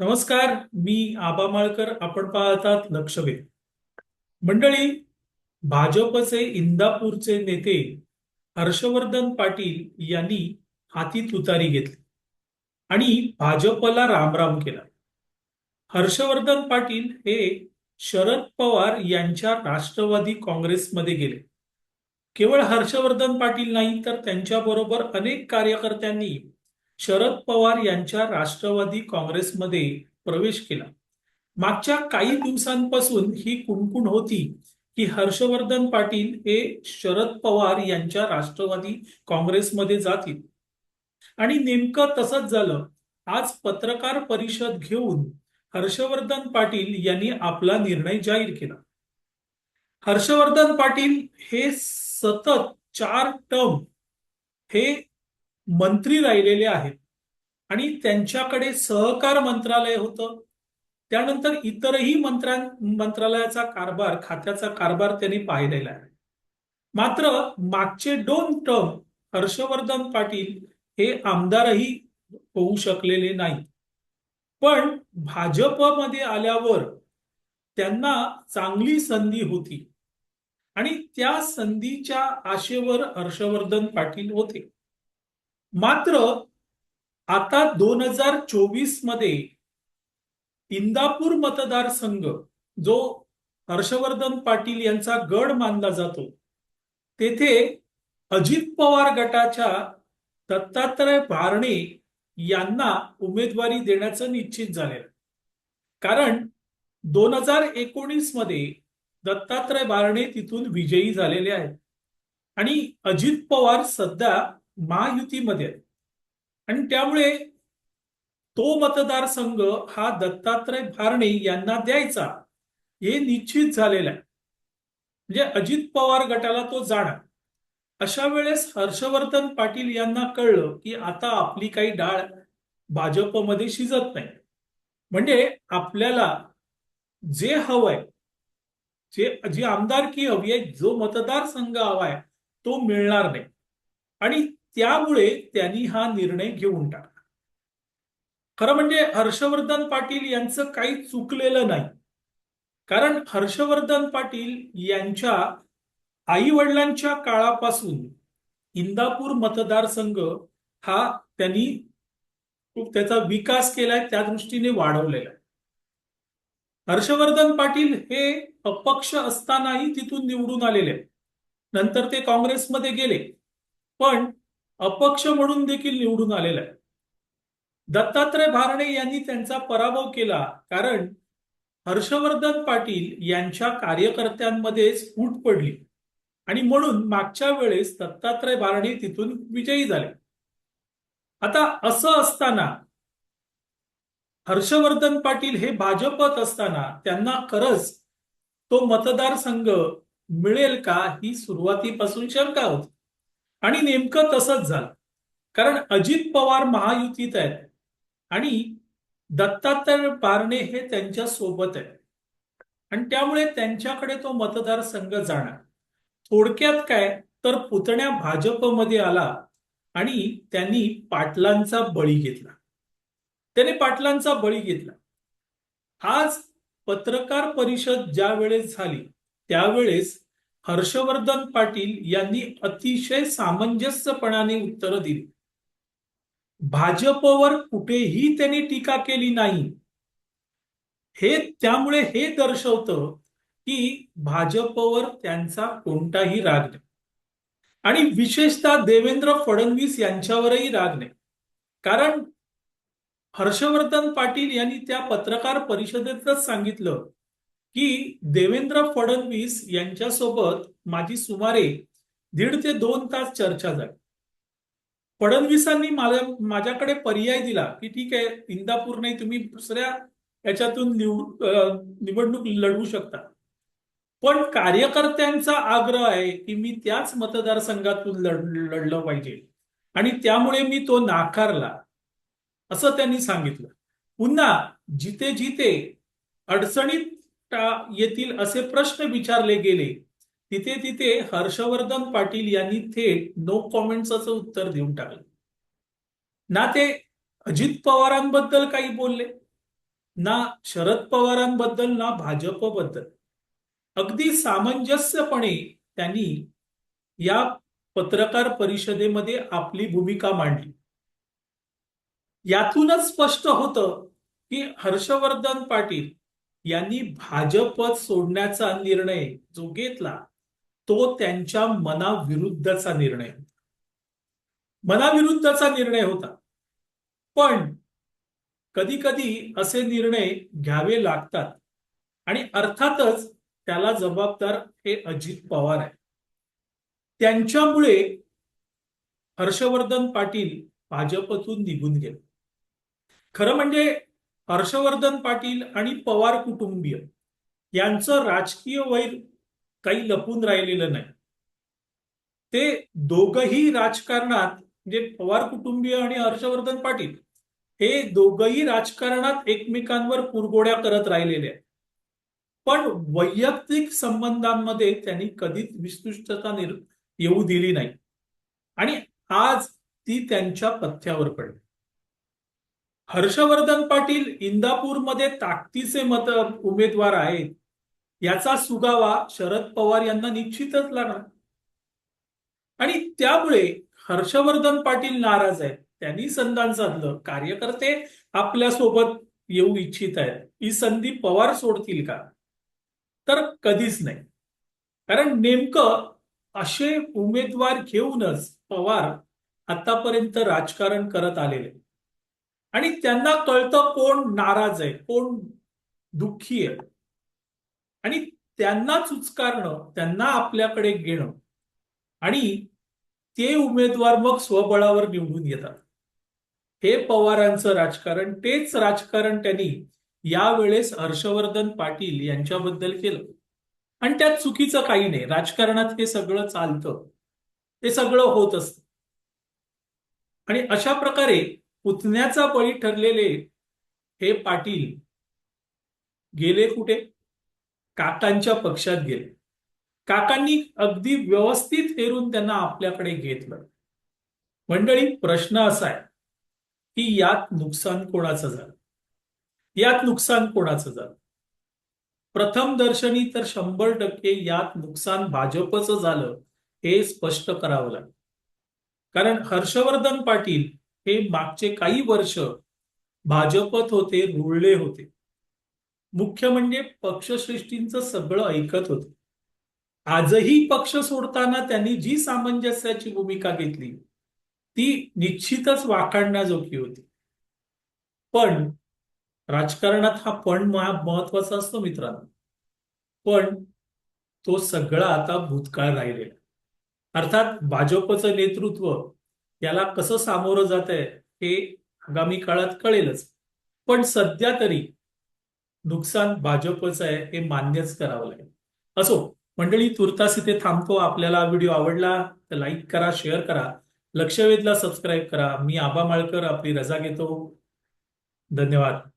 नमस्कार मी आबा माळकर आपण पाहतात लक्षवेध. मंडळी भाजपचे इंदापूरचे नेते हर्षवर्धन पाटील यांनी हाती तुतारी घेतली आणि भाजपला रामराम केला. हर्षवर्धन पाटील हे शरद पवार यांच्या राष्ट्रवादी काँग्रेसमध्ये गेले. केवळ हर्षवर्धन पाटील नाही तर त्यांच्याबरोबर अनेक कार्यकर्त्यांनी शरद पवार यांच्या राष्ट्रवादी काँग्रेसमध्ये प्रवेश केला. मागच्या काही दिवसांपासून ही कुणकुण होती की हर्षवर्धन पाटील हे शरद पवार यांच्या राष्ट्रवादी काँग्रेसमध्ये जातील. आणि नेमकं तसंच झालं. आज पत्रकार परिषद घेऊन हर्षवर्धन पाटील यांनी आपला निर्णय जाहीर केला. हर्षवर्धन पाटील हे सतत चार टर्म हे मंत्री राहिलेले आहेत. आणि त्यांच्याकडे सहकार मंत्रालय होतं. त्यानंतर इतरही मंत्र्यां मंत्रालयाचा कारभार खात्याचा कारभार त्यांनी पाहिलेला आहे. मात्र मागचे दोन टर्म हर्षवर्धन पाटील हे आमदारही होऊ शकलेले नाही पण भाजपमध्ये आल्यावर त्यांना चांगली संधी होती. आणि त्या संधीच्या आशेवर हर्षवर्धन पाटील होते. मात्र आता दोन हजार चोवीसमध्ये इंदापूर मतदारसंघ जो हर्षवर्धन पाटील यांचा गड मानला जातो तेथे अजित पवार गटाच्या दत्तात्रय भारणे यांना उमेदवारी देण्याचं निश्चित झालेलं. कारण दोन हजार एकोणीसमध्ये दत्तात्रय बारणे तिथून विजयी झालेले आहेत. आणि अजित पवार सध्या महायुतीमध्ये. आणि त्यामुळे तो मतदारसंघ हा दत्तात्रय भारणे यांना द्यायचा हे निश्चित झालेलं आहे. म्हणजे अजित पवार गटाला तो जाणार. अशा वेळेस हर्षवर्धन पाटील यांना कळलं की आता आपली काही डाळ भाजपमध्ये शिजत नाही. म्हणजे आपल्याला जे हवंय जे जी आमदारकी हवी आहे जो मतदारसंघ हवाय तो मिळणार नाही. आणि त्यामुळे त्यांनी हा निर्णय घेऊन टाकला. खरं म्हणजे हर्षवर्धन पाटील यांचं काही चुकलेलं नाही. कारण हर्षवर्धन पाटील यांच्या आई वडिलांच्या काळापासून इंदापूर मतदारसंघ हा त्यांनी खूप त्याचा विकास केलाय त्या दृष्टीने वाढवलेला आहे. हर्षवर्धन पाटील हे अपक्ष असतानाही तिथून निवडून आलेले. नंतर ते काँग्रेसमध्ये गेले. पण अपक्ष म्हणून देखील निवडून आलेला आहे. दत्तात्रय भारणे यांनी त्यांचा पराभव केला कारण हर्षवर्धन पाटील यांच्या कार्यकर्त्यांमध्येच फूट पडली आणि म्हणून मागच्या वेळेस दत्तात्रय भारणे तिथून विजयी झाले. आता असं असताना हर्षवर्धन पाटील हे भाजपत असताना त्यांना खरंच तो मतदारसंघ मिळेल का ही सुरुवातीपासून शंका होती. आणि नेमकं तसंच झालं. कारण अजित पवार महायुतीत आहेत आणि दत्तात्रय बारणे हे त्यांच्यासोबत आहे आणि त्यामुळे त्यांच्याकडे तो मतदारसंघ जाणार. थोडक्यात काय? तर पुतण्या भाजपमध्ये आला आणि त्यांनी पाटलांचा बळी घेतला. त्याने पाटलांचा बळी घेतला. आज पत्रकार परिषद ज्या वेळेस झाली त्यावेळेस हर्षवर्धन पाटील यांनी अतिशय सामंजस्यपणाने उत्तरं दिली. भाजपवर कुठेही त्यांनी टीका केली नाही. हे त्यामुळे हे दर्शवतं की भाजपवर त्यांचा कोणताही राग नाही. आणि विशेषतः देवेंद्र फडणवीस यांच्यावरही राग नाही. कारण हर्षवर्धन पाटील यांनी त्या पत्रकार परिषदेतच सांगितलं की देवेंद्र फडणवीस यांच्यासोबत माझी सुमारे दीड ते दोन तास चर्चा झाली. फडणवीसांनी मला माझ्याकडे पर्याय दिला की ठीक आहे इंदापूर नाही तुम्ही दुसऱ्या याच्यातून निवडणूक लढवू शकता. पण कार्यकर्त्यांचा आग्रह आहे की मी त्याच मतदारसंघातून लढ लढलं पाहिजे. आणि त्यामुळे मी तो नाकारला असं त्यांनी सांगितलं. पुन्हा जिथे जिथे अडचणीत येतील असे प्रश्न विचारले गेले. तिथे तिथे हर्षवर्धन पाटील यांनी थेट नो कॉमेंट्स उत्तर देऊन टाकलं. ना ते अजित पवारांबद्दल काही बोलले? ना शरद पवारांबद्दल ना भाजपबद्दल. अगदी सामंजस्यपणे त्यांनी या पत्रकार परिषदेमध्ये आपली भूमिका मांडली. यातूनच स्पष्ट होतं की हर्षवर्धन पाटील यांनी भाजपच सोडण्याचा निर्णय जो घेतला तो त्यांच्या मनाविरुद्धचा निर्णय. होता मनाविरुद्धचा निर्णय होता. पण कधी कधी असे निर्णय घ्यावे लागतात आणि अर्थातच त्याला जबाबदार हे अजित पवार आहे त्यांच्यामुळे हर्षवर्धन पाटील भाजपतून निघून गेले. खरं म्हणजे हर्षवर्धन पाटील आणि पवार कुटुंबीय यांचं राजकीय वैर काही लपून राहिलेलं नाही. ते दोघही राजकारणात म्हणजे पवार कुटुंबीय आणि हर्षवर्धन पाटील हे दोघही राजकारणात एकमेकांवर कुरगोड्या करत राहिलेले आहेत. पण वैयक्तिक संबंधांमध्ये त्यांनी कधीच विस्तृष्टता येऊ दिली नाही. आणि आज ती त्यांच्या पथ्यावर पडली. हर्षवर्धन पाटील इंदापूरमध्ये ताकदीचे मत उमेदवार आहेत याचा सुगावा शरद पवार यांना निश्चितच लागणार. आणि त्यामुळे हर्षवर्धन पाटील नाराज आहेत. त्यांनी संधान साधलं कार्यकर्ते आपल्यासोबत येऊ इच्छित आहेत. ही संधी पवार सोडतील का? तर कधीच नाही. कारण नेमकं असे उमेदवार घेऊनच पवार आतापर्यंत राजकारण करत आलेले आणि त्यांना कळतं कोण नाराज आहे कोण दुःखी आहे. आणि त्यांना चुचकारणं त्यांना आपल्याकडे घेणं. आणि ते उमेदवार मग स्वबळावर निवडून येतात. हे पवारांचं राजकारण तेच राजकारण त्यांनी यावेळेस हर्षवर्धन पाटील यांच्याबद्दल केलं. आणि त्यात चुकीचं काही नाही राजकारणात हे सगळं चालतं. ते सगळं होत असतं. आणि अशा प्रकारे पुतण्याचा बळी ठरलेले हे पाटील गेले कुठे? काकांच्या पक्षात गेले. काकांनी अगदी व्यवस्थित हेरून त्यांना आपल्याकडे घेतलं. मंडळी प्रश्न असा आहे की यात नुकसान कोणाचं झालं? यात नुकसान कोणाचं झालं? प्रथम दर्शनी तर शंभर टक्के यात नुकसान भाजपचं झालं हे स्पष्ट करावं लागेल. कारण हर्षवर्धन पाटील हे मागचे काही वर्ष भाजपत होते रुळले होते. मुख्य म्हणजे पक्षश्रेष्ठींचं सगळं ऐकत होते. आजही पक्ष सोडताना त्यांनी जी सामंजस्याची भूमिका घेतली ती निश्चितच वाखाणण्याजोगी होती. पण राजकारणात हा पण महत्त्वाचा असतो मित्रांनो. पण तो सगळा आता भूतकाळ राहिलेला. अर्थात भाजपचं नेतृत्व याला कसं सामोरं जात आहे हे आगामी काळात कळेलच. पण सध्या तरी नुकसान भाजपचं आहे हे मान्यच करावं लागेल. असो मंडळी तुर्तास इथे थांबतो. आपल्याला व्हिडिओ आवडला तर लाईक करा शेअर करा. लक्षवेधला सबस्क्राईब करा. मी आबा माळकर आपली रजा घेतो. धन्यवाद.